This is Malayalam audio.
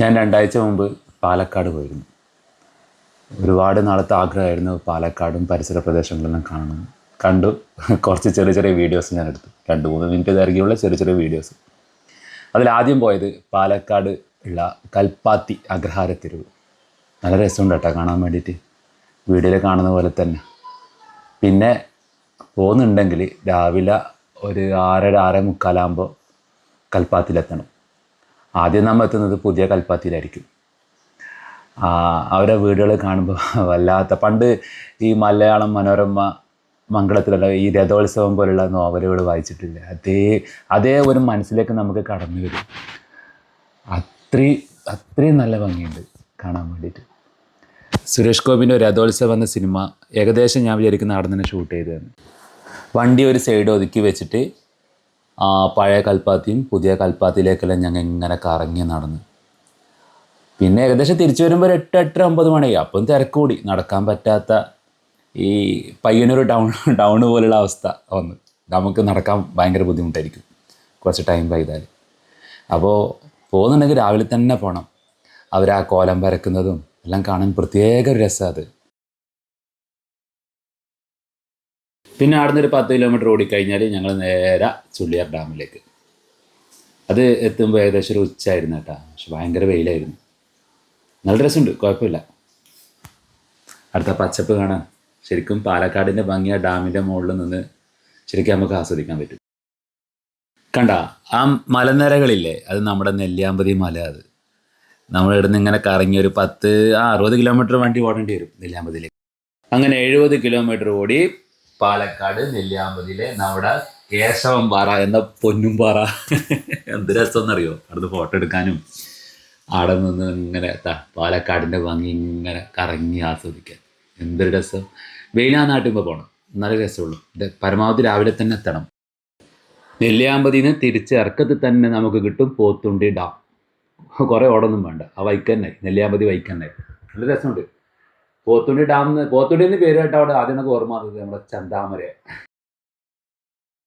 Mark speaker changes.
Speaker 1: ഞാൻ രണ്ടാഴ്ച മുമ്പ് പാലക്കാട് പോയിരുന്നു. ഒരുപാട് നാളത്തെ ആഗ്രഹമായിരുന്നു പാലക്കാടും പരിസര പ്രദേശങ്ങളെല്ലാം കാണണം. കണ്ടു. കുറച്ച് ചെറിയ ചെറിയ വീഡിയോസ് ഞാൻ എടുത്തു. രണ്ട് മൂന്ന് മിനിറ്റ് ദൈർഘ്യമുള്ള ചെറിയ ചെറിയ വീഡിയോസ്. ആദ്യം പോയത് പാലക്കാട് ഉള്ള കൽപ്പാത്തി അഗ്രഹാരത്തെരുവ്. നല്ല രസമുണ്ട് കേട്ടോ കാണാൻ വേണ്ടിയിട്ട്. വീഡിയോയിൽ കാണുന്ന പോലെ തന്നെ. പിന്നെ പോകുന്നുണ്ടെങ്കിൽ രാവിലെ ഒരു ആറര ആറേ മുക്കാലാകുമ്പോൾ കൽപ്പാത്തിലെത്തണം ആദ്യം നമ്മൾ എത്തുന്നത് പുതിയ കൽപ്പാത്തിയിലായിരിക്കും. അവരുടെ അവരെ വീടുകൾ കാണുമ്പോൾ വല്ലാത്ത പണ്ട് ഈ മലയാളം മനോരമ മംഗളത്തിലുള്ള ഈ രഥോത്സവം പോലുള്ള നോവലുകൾ വായിച്ചിട്ടില്ല? അതേ അതേ ഒരു മനസ്സിലേക്ക് നമുക്ക് കടന്നു വരും. അത്രയും അത്രയും നല്ല ഭംഗിയുണ്ട് കാണാൻ വേണ്ടിയിട്ട്. സുരേഷ് ഗോപിന്റെ രഥോത്സവം എന്ന സിനിമ ഏകദേശം ഞാൻ വിചാരിക്കുന്ന അവിടെ ഷൂട്ട് ചെയ്തതാണ് വണ്ടി ഒരു സൈഡ് ഒതുക്കി വെച്ചിട്ട് പഴയ കൽപ്പാത്തിയും പുതിയ കൽപ്പാത്തിയിലേക്കെല്ലാം ഞങ്ങൾ ഇങ്ങനെ കറങ്ങി നടന്ന്. പിന്നെ ഏകദേശം തിരിച്ചു വരുമ്പോൾ ഒരു എട്ട് എട്ടര ഒമ്പത് മണിയായി. അപ്പം തിരക്ക് കൂടി നടക്കാൻ പറ്റാത്ത ഈ പയ്യനൊരു ഡൗൺ ഡൗൺ പോലുള്ള അവസ്ഥ വന്ന്. നമുക്ക് നടക്കാൻ ഭയങ്കര ബുദ്ധിമുട്ടായിരിക്കും. കുറച്ച് ടൈം പെയ്താൽ അപ്പോൾ പോകുന്നുണ്ടെങ്കിൽ രാവിലെ തന്നെ പോകണം അവർ ആ കോലം പരക്കുന്നതും എല്ലാം കാണാൻ പ്രത്യേക ഒരു രസമാണ് അത്. പിന്നെ അവിടുന്ന് ഒരു പത്ത് കിലോമീറ്റർ ഓടിക്കഴിഞ്ഞാൽ ഞങ്ങൾ നേരെ ചുള്ളിയാർ ഡാമിലേക്ക്. അത് എത്തുമ്പോൾ ഏകദേശം ഒരു ഉച്ചയായിരുന്നു കേട്ടോ. പക്ഷെ ഭയങ്കര വെയിലായിരുന്നു. നല്ല രസമുണ്ട് കുഴപ്പമില്ല. അടുത്ത പച്ചപ്പ് കാണാൻ ശരിക്കും പാലക്കാടിന്റെ ഭംഗി ആ ഡാമിന്റെ മുകളിൽ നിന്ന് ശരിക്കും നമുക്ക് ആസ്വദിക്കാൻ പറ്റും. കണ്ട ആ മലനിരകളില്ലേ? അത് നമ്മുടെ നെല്ലിയാമ്പതി മല അത്. നമ്മൾ ഇവിടുന്ന് ഇങ്ങനെ കറങ്ങി ഒരു പത്ത് ആ അറുപത് കിലോമീറ്റർ വണ്ടി ഓടേണ്ടി വരും നെല്ലിയാമ്പതിയിലേക്ക്. അങ്ങനെ എഴുപത് കിലോമീറ്റർ ഓടി പാലക്കാട് നെല്ലിയാമ്പതിയിലെ നമ്മുടെ കേശവം പാറ എന്ന പൊന്നും പാറ. എന്ത് രസമെന്നറിയോ? അവിടുന്ന് ഫോട്ടോ എടുക്കാനും അവിടെ നിന്ന് ഇങ്ങനെ പാലക്കാടിന്റെ ഭംഗി ഇങ്ങനെ കറങ്ങി ആസ്വദിക്കാൻ. എന്തൊരു രസം. വെയിലാ നാട്ടുമ്പോൾ പോകണം നല്ല രസമുള്ളൂ പരമാവധി രാവിലെ തന്നെ എത്തണം. നെല്ലിയാമ്പതിയിൽ നിന്ന് തിരിച്ച് ഇറക്കത്തിൽ തന്നെ നമുക്ക് കിട്ടും പോത്തുണ്ടി ഡാം. കുറേ ഓടൊന്നും വേണ്ട. ആ വൈക്ക് തന്നെ നെല്ലിയാമ്പതി വൈക്ക് തന്നെ നല്ല രസമുണ്ട്. പോത്തുണ്ടി ഡാം പോത്തുണ്ടിന്ന് പേര് കേട്ട അവിടെ ആദ്യം നമുക്ക് ഓർമ്മ നമ്മുടെ ചന്താമര